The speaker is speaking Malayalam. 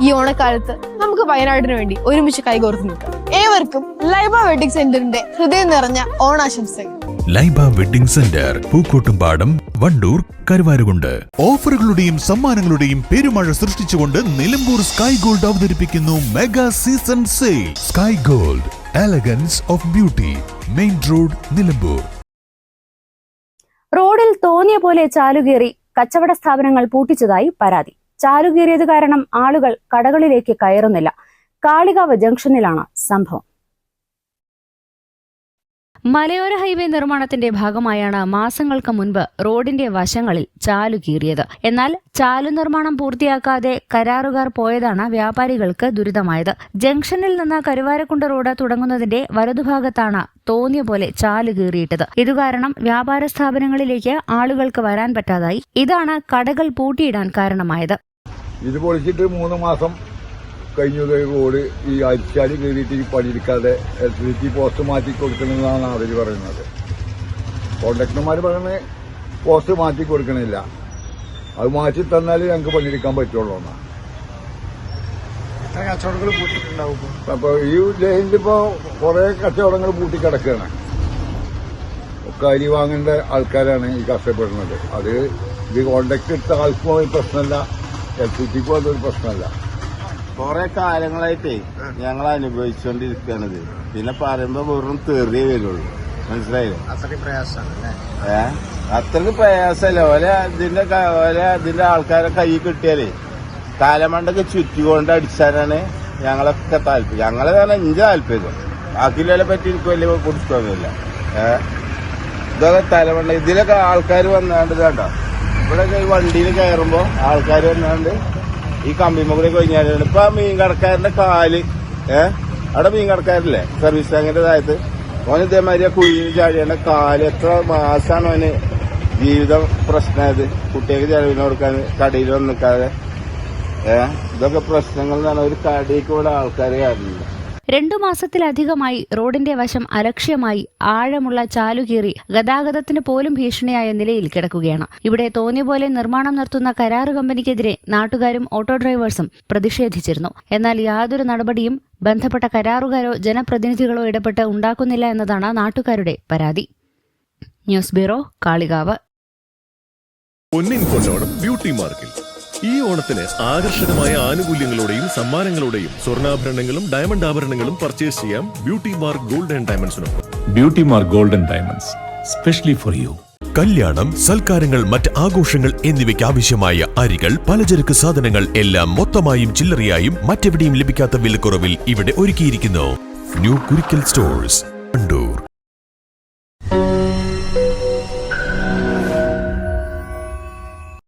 ഈ ഓണക്കാലത്ത് നമുക്ക് വയനാടിന് വേണ്ടി ഒരുമിച്ച് കൈകോർത്ത് നിൽക്കാം. ഏവർക്കും ലൈബ വെഡിങ് സെന്ററിന്റെ ഹൃദയം നിറഞ്ഞ ഓണാശംസകൾ. Laiba wedding centre Pookkottumpadam Wandoor Karuvarakundu. ഓഫറുകളുടെയും സമ്മാനങ്ങളുടെയും പെരുമഴ സൃഷ്ടിച്ചുകൊണ്ട് നിലമ്പൂർ സ്കൈ ഗോൾഡ് അവതരിപ്പിക്കുന്നു mega season sale. Sky gold elegance of beauty main road Nilambur. റോഡിൽ തോന്നിയ പോലെ ചാലുകേറി കച്ചവട സ്ഥാപനങ്ങൾ പൂട്ടിച്ചതായി പരാതി. ചാലുകീറിയത് കാരണം ആളുകൾ കടകളിലേക്ക് കയറുന്നില്ല. കാളികാവ് ജംഗ്ഷനിലാണ് സംഭവം. മലയോര ഹൈവേ നിർമ്മാണത്തിന്റെ ഭാഗമായാണ് മാസങ്ങൾക്ക് മുൻപ് റോഡിന്റെ വശങ്ങളിൽ ചാലു കീറിയത്. എന്നാൽ ചാലു നിർമ്മാണം പൂർത്തിയാക്കാതെ കരാറുകാർ പോയതാണ് വ്യാപാരികൾക്ക് ദുരിതമായത്. ജംഗ്ഷനിൽ നിന്ന് കരുവാരക്കുണ്ട് റോഡ് തുടങ്ങുന്നതിന്റെ വലതുഭാഗത്താണ് തോന്നിയ പോലെ ചാലു കീറിയിട്ടത്. ഇതുകാരണം വ്യാപാര സ്ഥാപനങ്ങളിലേക്ക് ആളുകൾക്ക് വരാൻ പറ്റാതായി. ഇതാണ് കടകൾ പൂട്ടിയിടാൻ കാരണമായത്. ഇത് പൊളിച്ചിട്ട് മൂന്ന് മാസം കഴിഞ്ഞു കൂടി റോഡ് ഈ അരിച്ചാൽ കയറിയിട്ട് ഈ പണിയെടുക്കാതെ ഇലക്ട്രിസിറ്റി പോസ്റ്റ് മാറ്റി കൊടുക്കണമെന്നാണ് അവർ പറയുന്നത്. കോൺട്രാക്ടർമാർ പറയുന്നത് പോസ്റ്റ് മാറ്റി കൊടുക്കണില്ല. അത് മാറ്റി തന്നാൽ ഞങ്ങൾക്ക് പണിയെടുക്കാൻ പറ്റുള്ളൂ എന്നാണ്. അപ്പൊ ഈ ലൈനിൽ ഇപ്പോ കുറെ കച്ചവടങ്ങൾ പൂട്ടിക്കിടക്കുകയാണ് ഒക്കെ അരി വാങ്ങേണ്ട ആൾക്കാരാണ് ഈ കഷ്ടപ്പെടുന്നത്. അത് ഇത് കോണ്ടാക്ട് എടുത്ത ആൾക്കും പ്രശ്നമല്ല. ഇലക്ട്രിസിറ്റിക്കും അതൊരു പ്രശ്നമല്ല. കുറെ കാലങ്ങളായിട്ടേ ഞങ്ങൾ അനുഭവിച്ചുകൊണ്ടിരിക്കുകയാണിത് പിന്നെ പറയുമ്പോ വെറും തെറിയേ വരുള്ളൂ. മനസ്സിലായില്ലേ? ഏ അത്രയ്ക്ക് പ്രയാസമല്ല. ഓരെ ഇതിന്റെ ഓരെ ഓല ഇതിന്റെ ആൾക്കാരെ കൈ കിട്ടിയാലേ കാലമണ്ടൊക്കെ ചുറ്റിക്കൊണ്ട് അടിച്ചാലാണ് ഞങ്ങളൊക്കെ താല്പര്യം. ഞങ്ങളെ തന്നെ ഇഞ്ച താല്പര്യം. ബാക്കിയുള്ളവരെ പറ്റി എനിക്ക് വലിയ കുടിച്ചൊന്നുമില്ല ഏഹ് ഇതൊക്കെ തലമണ്ട ഇതിലൊക്കെ ആൾക്കാർ വന്നാണ്ട് കണ്ടോ? ഇവിടെ ഈ വണ്ടിയിൽ കയറുമ്പോ ആൾക്കാർ വന്നാണ്ട് ഈ കമ്പിമുകളിൽ കഴിഞ്ഞാലാണ്. ഇപ്പൊ ആ മീൻ കടക്കാരന്റെ കാൽ ഏഹ് അവിടെ മീൻ കടക്കാരില്ലേ? സർവീസ് ടാങ്കിന്റെ താഴത്ത്. ഓൻ ഇതേമാതിരി ആ കുഴിയിൽ കാൽ എത്ര മാസാണ് ഓന് ജീവിതം പ്രശ്നമായത് കുട്ടികൾക്ക് ചെലവിന് കൊടുക്കാൻ കടയിൽ വന്നിക്കാതെ ഏഹ് ഇതൊക്കെ പ്രശ്നങ്ങൾ എന്നാണ് ഒരു കടയിൽ കൂടെ ആൾക്കാർ കാര്യമില്ല രണ്ടു മാസത്തിലധികമായി റോഡിന്റെ വശം അലക്ഷ്യമായി ആഴമുള്ള ചാലുകീറി ഗതാഗതത്തിന് പോലും ഭീഷണിയായ നിലയിൽ കിടക്കുകയാണ്. ഇവിടെ തോന്നിയ പോലെ നിർമ്മാണം നടത്തുന്ന കരാറ് കമ്പനിക്കെതിരെ നാട്ടുകാരും ഓട്ടോ ഡ്രൈവേഴ്സും പ്രതിഷേധിച്ചിരുന്നു. എന്നാൽ യാതൊരു നടപടിയും ബന്ധപ്പെട്ട കരാറുകാരോ ജനപ്രതിനിധികളോ ഇടപെട്ട് ഉണ്ടാക്കുന്നില്ല എന്നതാണ് നാട്ടുകാരുടെ പരാതി. News bureau Kalikavu. പൊന്നിൻ ബ്യൂട്ടി മാർക്കിൽ. ഈ ഓണത്തിന് ആകർഷകമായ ആനുകൂല്യങ്ങളോടെയും സമ്മാനങ്ങളോടെയും സ്വർണാഭരണങ്ങളും ഡയമണ്ട് ആഭരണങ്ങളും പർച്ചേസ് ചെയ്യാം beauty mark gold and ഡയമണ്ട്സിനൊപ്പം beauty mark and diamonds specially for you കല്യാണം സൽക്കാരങ്ങൾ മറ്റ് ആഘോഷങ്ങൾ എന്നിവയ്ക്ക് ആവശ്യമായ അരികൾ പലചരക്ക് സാധനങ്ങൾ എല്ലാം മൊത്തമായും ചില്ലറയായും മറ്റെവിടെയും ലഭിക്കാത്ത വിലക്കുറവിൽ ഇവിടെ ഒരുക്കിയിരിക്കുന്നു. New Kurikkal stores Kandoor